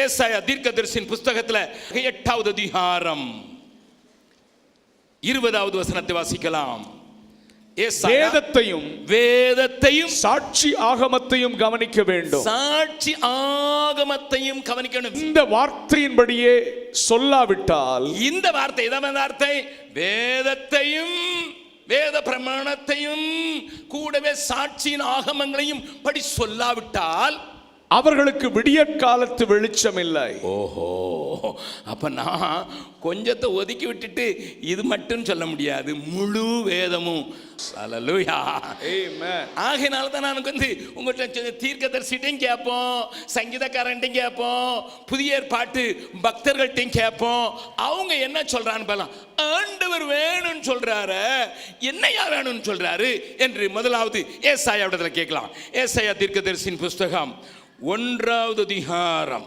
ஏசாயா தீர்க்கதரிசியின் புஸ்தகத்துல எட்டாவது அதிகாரம். இருபதாவது வசனத்தை வாசிக்கலாம். வேதத்தையும் வேதத்தையும் சாட்சி ஆகமத்தையும் கவனிக்க வேண்டும். சாட்சி ஆகமத்தையும் கவனிக்கணும் இந்த வார்த்தையின்படியே சொல்லாவிட்டால் இந்த வார்த்தை இதான் வார்த்தை. வேதத்தையும் வேத பிரமாணத்தையும் கூடவே சாட்சியின் ஆகமங்களையும் படி சொல்லாவிட்டால் அவர்களுக்கு விடியற் காலத்து வெளிச்சம் இல்லை ஓஹோ அப்ப நான் கொஞ்சத்தை ஒதுக்கி விட்டுட்டு இது மட்டும் சொல்ல முடியாது. முழு வேதமும். அல்லேலூயா ஆகையினால தான் நான் வந்து உங்கள்கிட்ட தீர்க்கதரிசிட்டையும் கேட்போம் சங்கீதக்காரன்ட்டையும் கேட்போம் புதிய ஏற்பாட்டு பக்தர்கள்ட்டையும் கேட்போம். அவங்க என்ன சொல்றான்னு பாலாம் ஆண்டவர் வேணும்னு சொல்றாரு என்னையா வேணும்னு சொல்றாரு? என்று முதலாவது ஏசாயா இடத்துல கேட்கலாம். ஏசாயா தீர்க்கதரிசியின் புஸ்தகம் ஒன்றாவது அதிகாரம்.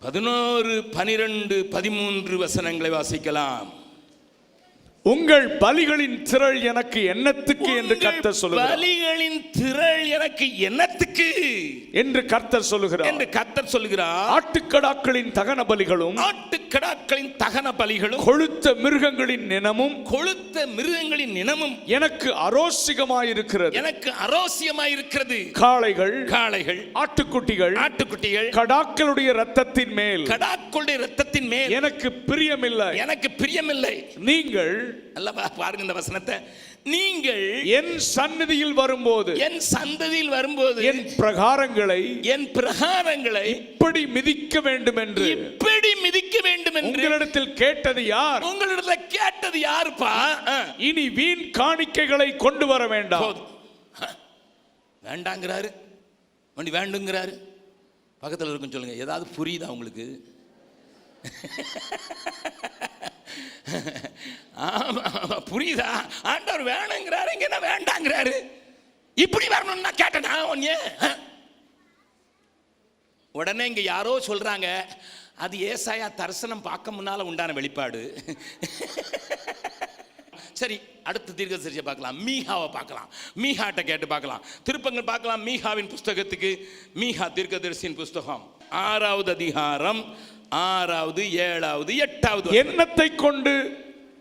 பதினோரு பனிரெண்டு பதிமூன்று வசனங்களை வாசிக்கலாம். உங்கள் பலிகளின் திரள் எனக்கு என்னத்துக்கு என்று கர்த்தர் சொல்லுகிறார். பலிகளின் திரள் எனக்கு என்னத்துக்கு? என்று கர்த்தர் சொல்லுகிறார். என்று கத்தர் சொல்கிறார் ஆட்டுக்கடாக்களின் தகன பலிகளும் ஆட்டுக்கடாக்களின் தகன பலிகளும் கொழுத்த மிருகங்களின் நினமும் கொழுத்த மிருகங்களின் நினமும் எனக்கு அரோசிகமாயிருக்கிறது எனக்கு அரோசியமாயிருக்கிறது. காளைகள் காளைகள் ஆட்டுக்குட்டிகள் ஆட்டுக்குட்டிகள் கடாக்களுடைய ரத்தத்தின் மேல். கடாக்களுடைய ரத்தத்தின் மேல். எனக்கு பிரியமில்லை. எனக்கு பிரியமில்லை. நீங்கள் நல்லா பா- பாருங்க இந்த வசனத்தை. நீங்கள் என் சந்நிதியில் வரும்போது என் சந்ததியில் வரும்போது என் பிரகாரங்களை என் பிரகாரங்களை இப்படி மிதிக்க வேண்டும் என்று இப்படி மிதிக்க வேண்டும் என்று உங்களிடத்தில் கேட்டது யார்? உங்களிடத்துல கேட்டது யாருப்பா. இனி வீண் காணிக்கைகளை கொண்டு வர வேண்டாம். வேண்டாங்கிறாரு. வண்டி வேண்டுங்கிறாரு. பக்கத்தில் இருக்கும் சொல்லுங்க. ஏதாவது புரியுதா உங்களுக்கு? புரியுதா? ஆண்டவர் வேணுங்கிறாரு இங்க என்ன வேண்டாங்கிறாரு? இப்படி வரணும்னா கேட்டனா ஒன்னே உடனே இங்க யாரோ சொல்றாங்க அது ஏசாயா தரிசனம் பார்க்க முன்னால உண்டான வெளிப்பாடு. சரி அடுத்த தீர்க்கதரிசியை பார்க்கலாம். மீஹாவை பார்க்கலாம். மீஹாட்ட கேட்டு பார்க்கலாம். திருப்பங்கள் பார்க்கலாம். மீஹாவின் புஸ்தகத்துக்கு மீஹா தீர்க்க தரிசியின் புஸ்தகம். ஆறாவது அதிகாரம் ஆறாவது ஏழாவது எட்டாவது. எண்ணத்தை கொண்டு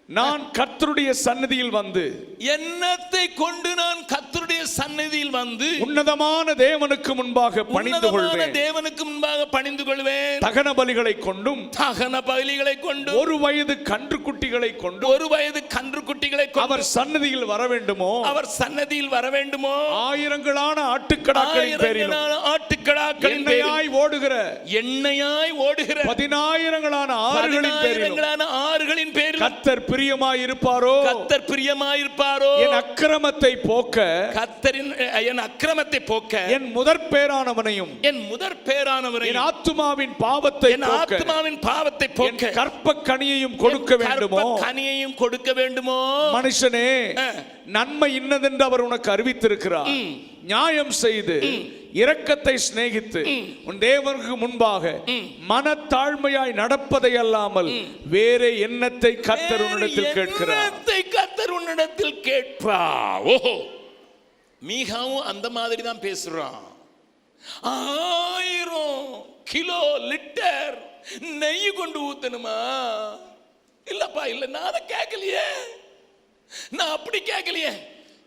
நான் கர்த்தருடைய சந்நிதியில் வந்து எண்ணத்தை கொண்டு நான் கர்த்தருடைய சந்நிதியில் வந்து உன்னதமான தேவனுக்கு முன்பாக பணிந்து கொள்வேன். தேவனுக்கு முன்பாக பணிந்து கொள்வேன். தகன பலிகளை கொண்டும் தகன பலிகளை கொண்டு ஒரு வயது கன்றுக்குட்டிகளை கொண்டு ஒரு வயது கன்று குட்டிகளை அவர் சந்நிதியில் வர வேண்டுமோ? அவர் சன்னதியில் வர வேண்டுமோ? ஆயிரங்களான ஆட்டுக்கடாக்களின் ஆயிரங்களான ஆட்டுக்கடாக்களின் பேரில் எண்ணெயாய் ஓடுகிற எண்ணெயாய் ஓடுகிற பதினாயிரங்களான ஆறுகளின் பதினாயிரங்களான ஆறுகளின் பேரில் கர்த்தர் பிரியமாய் இருப்பாரோ கத்தர் பிரியமாயிருப்பாரோ? என் அக்கிரமத்தை போக்க கத்தரின் என் அக்கிரமத்தை போக்க என் முதற் பேரானவனையும் என் முதற் பேரானவரை என் ஆத்துமாவின் பாவத்தை என் ஆத்மாவின் பாவத்தை போக்க கற்ப கனியையும் கொடுக்க வேண்டுமோ? கனியையும் கொடுக்க வேண்டுமோ? மனுஷனே. நன்மை இன்னதென்று அவர் உனக்கு அறிவித்திருக்கிறார். நியாயம் செய்து இரக்கத்தை சிநேகித்து உன் தேவனுக்கு முன்பாக மனத்தாழ்மையாய் நடப்பதை அல்லாமல் வேற எண்ணத்தை கர்த்தர் உன்னிடத்தில் கேட்கிறார். என்னத்தை கத்தர் உன்னிடத்தில் கேட்பா. ஓஹோ. மீகாவும் அந்த மாதிரி தான் பேசுறான். ஆயிரம் கிலோ லிட்டர் நெய் கொண்டு ஊத்தணுமா? இல்லப்பா இல்ல நான் அதை கேட்கலையே. நான் அப்படி கேட்கலையே.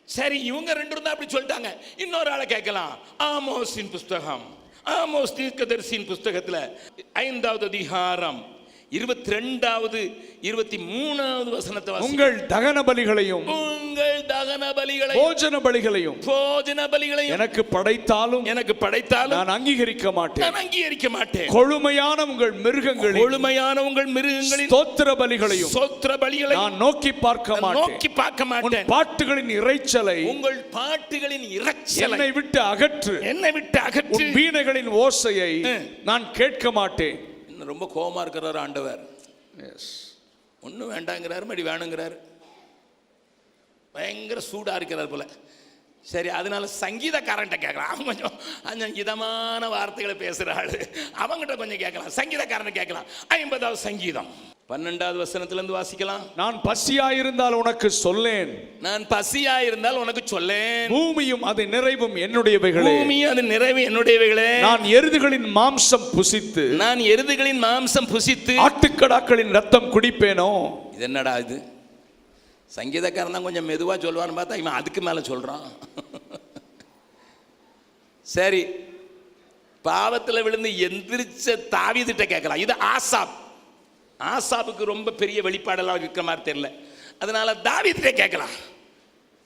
சரி இவங்க ரெண்டு இருந்தா அப்படி சொல்லிட்டாங்க. இன்னொரு ஆளை கேட்கலாம். ஆமோஸின் புஸ்தகம். ஆமோஸ் தீர்க்கதரிசியின் புஸ்தகத்தில் ஐந்தாவது அதிகாரம். இருபத்தி ரெண்டாவது இருபத்தி மூணாவது வசனத்தை வாசி. உங்கள் தகன பலிகளையும் உங்கள் தகன பலிகளை போஜன பலிகளையும் போஜன பலிகளையும் எனக்கு படைத்தாலும் எனக்கு படைத்தாலும் நான் அங்கீகரிக்க மாட்டேன். நான் அங்கீகரிக்க மாட்டேன். கொழுமையான உங்கள் மிருகங்களின் கொழுமையான உங்கள் மிருகங்களின் ஸ்தோத்திர பலிகளையும் சோத்திர பலிகளை நான் நோக்கி பார்க்க மாட்டேன். நோக்கி பார்க்க மாட்டேன். பாட்டுகளின் இறைச்சலை உங்கள் பாட்டுகளின் இறைச்சலை என்னை விட்டு அகற்று. என்னை விட்டு அகற்று. வீணைகளின் ஓசையை. நான் கேட்க மாட்டேன். ரொம்ப கோவமா இருக்கிறார் ஆண்டவர். ஒன்றும் வேண்டாங்கிறாரு மடி வேணுங்கிறாரு. பயங்கர சூடா இருக்கிறார் போல. சரி அதனால சங்கீதக்காரன்ட்ட கேட்கலாம். அவன் கொஞ்சம் கொஞ்சம் இதமான வார்த்தைகளை பேசுகிற ஆளு. அவங்ககிட்ட கொஞ்சம் கேட்கலாம். சங்கீதக்காரனை கேட்கலாம். ஐம்பதாவது சங்கீதம். பன்னெண்டாவது வசனத்துல இருந்து வாசிக்கலாம். நான் பசியாயிருந்தால் உனக்கு சொல்லேன். நான் பசியா இருந்தால் உனக்கு சொல்லேன். பூமியும் அது நிறைவும் என்னுடையவைகளே. பூமி அது நிறைவு என்னுடையவைகளே. நான் எருதுகளின் மாம்சம் புசித்து நான் எருதுகளின் மாம்சம் புசித்து ஆட்டுக்கடாக்களின் ரத்தம் குடிப்பேனோ? இது என்னடா இது? சங்கீதக்காரன் தான் கொஞ்சம் மெதுவா சொல்லுவான்னு பார்த்தா இவன் அதுக்கு மேல சொல்றான். சரி பாவத்துல விழுந்து எந்திரிச்ச தாவீதுட்ட கேட்கலாம். இது ஆசாப். ஆசாப்புக்கு ரொம்ப பெரிய வெளிப்பாடெல்லாம் இருக்கிற மாதிரி தெரியல. அதனால தாவீதுட்ட கேட்கலாம்.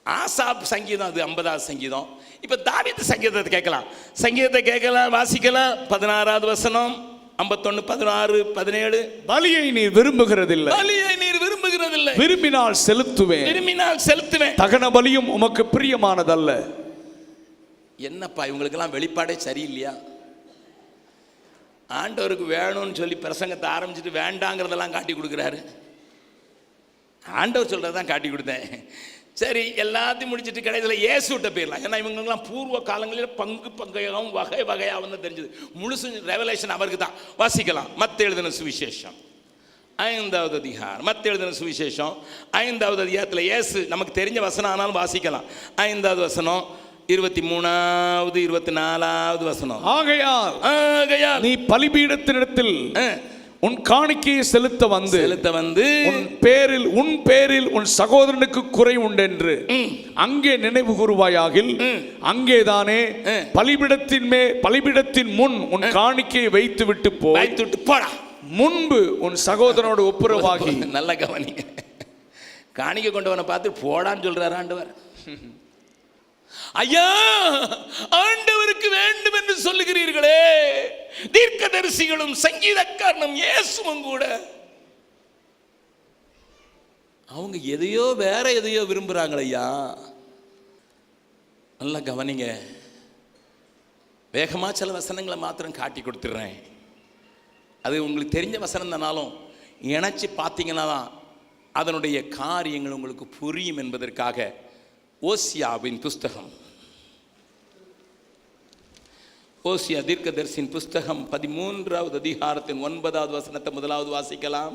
ஆசாப் சங்கீதம் அது ஐம்பதாவது சங்கீதம். இப்போ தாவீது சங்கீதத்தை கேட்கலாம். சங்கீதத்தை கேட்கலாம் வாசிக்கலாம். பதினாறாவது வசனம் ஐம்பத்தொன்னு பதினாறு பதினேழு. பலியை நீ விரும்புகிறதில்லை. பலியை நீர் விரும்புகிறதில்லை. விரும்பினால் செலுத்துவேன். விரும்பினால் செலுத்துவேன். தகன பலியும் உமக்கு பிரியமானதல்ல. என்னப்பா இவங்களுக்கெல்லாம் வெளிப்பாடே சரியில்லையா? ஆண்டவருக்கு வேணும்னு சொல்லி பிரசங்கத்தை ஆரம்பிச்சுட்டு வேண்டாங்கிறதெல்லாம் காட்டி கொடுக்குறாரு. ஆண்டவர் சொல்கிறதான் காட்டி கொடுத்தேன். சரி எல்லாத்தையும் முடிச்சிட்டு கடைசியில் இயேசுகிட்ட போயிடலாம். ஏன்னா இவங்கெல்லாம் பூர்வ காலங்களில் பங்கு பங்கையாகவும் வகை வகையாகவும் தான் தெரிஞ்சது. முழுசு ரெவலேஷன் அவருக்கு தான். வாசிக்கலாம். மத்த எழுதின சுவிசேஷம். ஐந்தாவது அதிகாரம். மத்த எழுதின சுவிசேஷம். ஐந்தாவது அதிகாரத்தில் இயேசு நமக்கு தெரிஞ்ச வசனம் ஆனாலும் வாசிக்கலாம். ஐந்தாவது வசனம் இருபத்தி மூணாவது இருபத்தி நாலாவது வசனம். ஆகையால் ஆகையால் நீ பலிபீடத்தினிடத்தில் உன் காணிக்கையை செலுத்த வந்து செலுத்த வந்து உன் பேரில் உன் பேரில் உன் சகோதரனுக்கு குறை உண்டென்று. அங்கே நினைவு கூறுவாயாகில் அங்கேதானே. பலிபிடத்தின் மே பலிபிடத்தின் முன் உன் காணிக்கையை வைத்து விட்டு போய் வைத்துட்டு போடா. முன்பு உன் சகோதரனோடு ஒப்புரவாகி. நல்ல கவனிங்க. காணிக்க கொண்டவனை பார்த்து போடான்னு சொல்றாரு ஆண்டவர். ஐயா ஆண்டவருக்கு வேண்டும் என்று சொல்லுகிறீர்களே. தீர்க்கதரிசிகளும் சங்கீதக்காரனும் இயேசுவும் கூட. அவங்க எதையோ வேற எதையோ விரும்புகிறாங்களையா ஐயா. நல்லா கவனிங்க. வேகமாக சில வசனங்களை மாத்திரம் காட்டி கொடுத்துட்றேன். அது உங்களுக்கு தெரிஞ்ச வசனம் தானாலும் இணைச்சி பார்த்தீங்கன்னா தான் அதனுடைய காரியங்கள் உங்களுக்கு புரியும் என்பதற்காக ஓசியாவின் புஸ்தகம். ஓசியா தீர்க்கதரிசியின் புஸ்தகம் பதிமூன்றாவது அதிகாரத்தின் ஒன்பதாவது வசனத்தை முதலாவது வாசிக்கலாம்.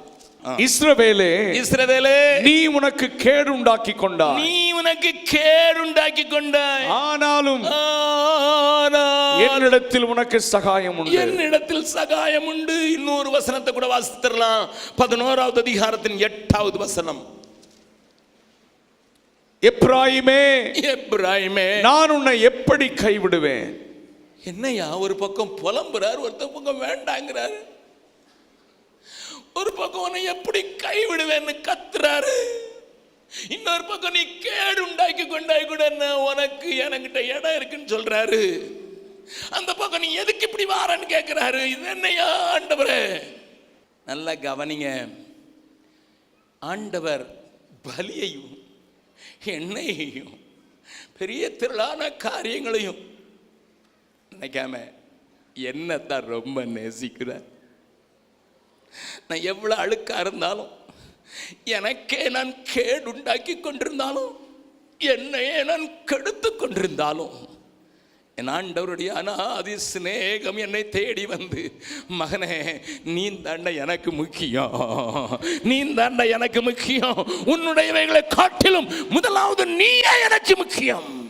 இஸ்ரவேலே இஸ்ரவேலே நீ உனக்கு கேடு உண்டாக்கி கொண்டாய். நீ உனக்கு கேடுண்டாக்கி கொண்டாய். ஆனாலும் ஆனால் என்னிடத்தில் உனக்கு சகாயம் உண்டு. என்னிடத்தில் சகாயம் உண்டு. இன்னொரு வசனத்தை கூட வாசித்திரலாம் பதினோராவது அதிகாரத்தின் எட்டாவது வசனம். எப்ராயிமே எப்ராயிமே. நான் உன்னை எப்படி கைவிடுவேன்? என்னையா ஒரு பக்கம் புலம்புறார் ஒருத்த பக்கம் வேண்டாங்கிறாரு. ஒரு பக்கம் உன்னை எப்படி கைவிடுவேன்னு கத்துறாரு. இன்னொரு பக்கம் நீ கேடு உண்டாக்கி கொண்டாய் கூட உனக்கு எனக்கிட்ட இடம் இருக்குன்னு சொல்றாரு. அந்த பக்கம் நீ எதுக்கு இப்படி வாரன்னு கேட்கிறாரு இது என்னையா ஆண்டவரே? நல்லா கவனிங்க. ஆண்டவர் பலியையும் எண்ணெயையும் பெரிய திரளான காரியங்களையும் நினைக்காம என்னத்தான் ரொம்ப நேசிக்கிறார் நான் எவ்வளோ அழுக்கா இருந்தாலும் எனக்கே நான் கேடுண்டாக்கி கொண்டிருந்தாலும் என்னையே நான் கெடுத்து கொண்டிருந்தாலும் என் ஆண்டவருடைய அனாதி சிநேகம் என்னை தேடி வந்து மகனே நீ தாண்ட எனக்கு முக்கியம். நீ தாண்ட எனக்கு முக்கியம். உன்னுடையவைகளை காட்டிலும் முதலாவது நீயே எனக்கு முக்கியம்.